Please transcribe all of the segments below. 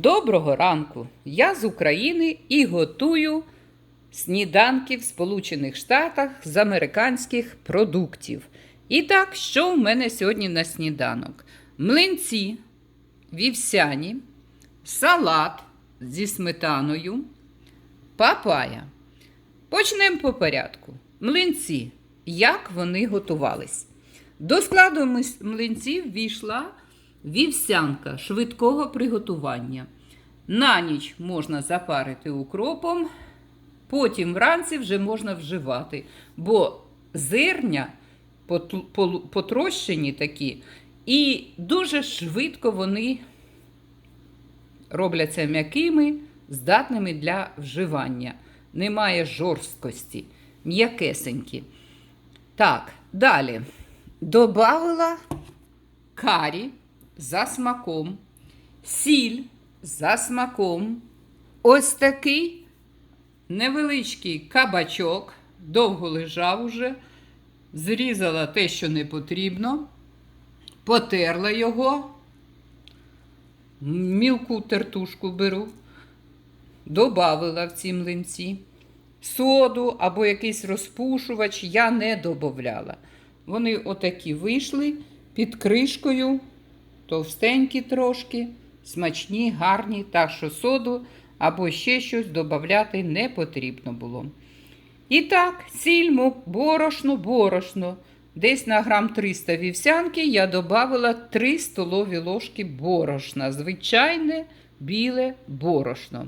Доброго ранку! Я з України і готую сніданки в Сполучених Штатах з американських продуктів. І так, що в мене сьогодні на сніданок? Млинці вівсяні, салат зі сметаною, папая. Почнемо по порядку. Млинці. Як вони готувались? До складу млинців війшла вівсянка швидкого приготування. На ніч можна запарити укропом, потім вранці вже можна вживати, бо зерня потрощені такі, і дуже швидко вони робляться м'якими, здатними для вживання. Немає жорсткості, м'якесенькі. Так, далі. Добавила карі за смаком, сіль за смаком. Ось такий невеличкий кабачок, довго лежав уже, зрізала те, що не потрібно, потерла його, мілку тертушку беру, добавила в ці млинці. Соду або якийсь розпушувач я не додавала. Вони отакі вийшли під кришкою, товстенькі трошки, смачні, гарні, так що соду або ще щось додати не потрібно було. І так, сіль, му- борошно, борошно. Десь на грам 300 вівсянки я додавала 3 столові ложки борошна. Звичайне біле борошно.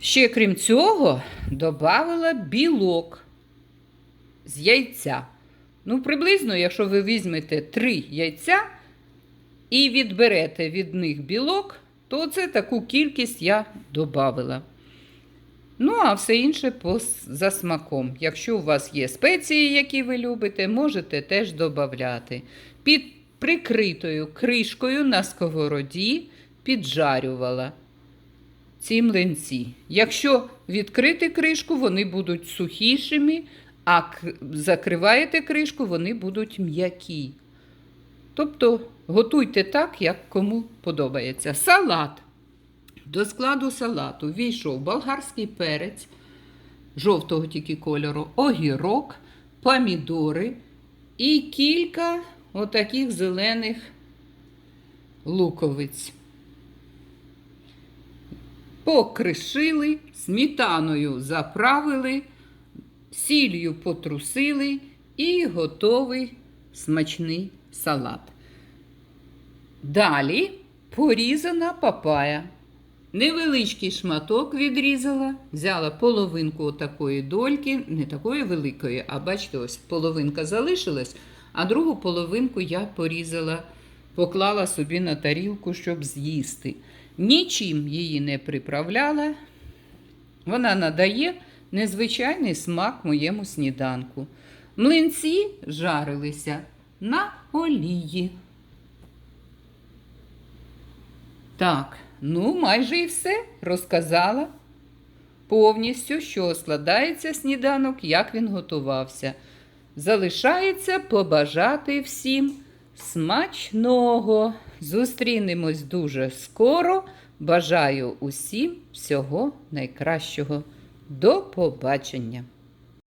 Ще крім цього, додавала білок з яйця. Ну, приблизно, якщо ви візьмете 3 яйця і відберете від них білок, то це таку кількість я додавала. Ну, а все інше за смаком. Якщо у вас є спеції, які ви любите, можете теж додати. Під прикритою кришкою на сковороді піджарювала ці млинці. Якщо відкрити кришку, вони будуть сухішими, а закриваєте кришку, вони будуть м'які. Тобто готуйте так, як кому подобається. Салат. До складу салату війшов болгарський перець, жовтого тільки кольору, огірок, помідори і кілька отаких зелених луковиць. Покришили, сметаною заправили, сіллю потрусили і готовий смачний салат. Далі порізана папая. Невеличкий шматок відрізала, взяла половинку такої дольки, не такої великої, а бачите, ось половинка залишилась, а другу половинку я порізала, поклала собі на тарілку, щоб з'їсти. Нічим її не приправляла. Вона надає незвичайний смак моєму сніданку. Млинці жарилися на олії. Так, ну майже і все розказала повністю, що складається сніданок, як він готувався. Залишається побажати всім смачного. Зустрінемось дуже скоро. Бажаю усім всього найкращого. До побачення!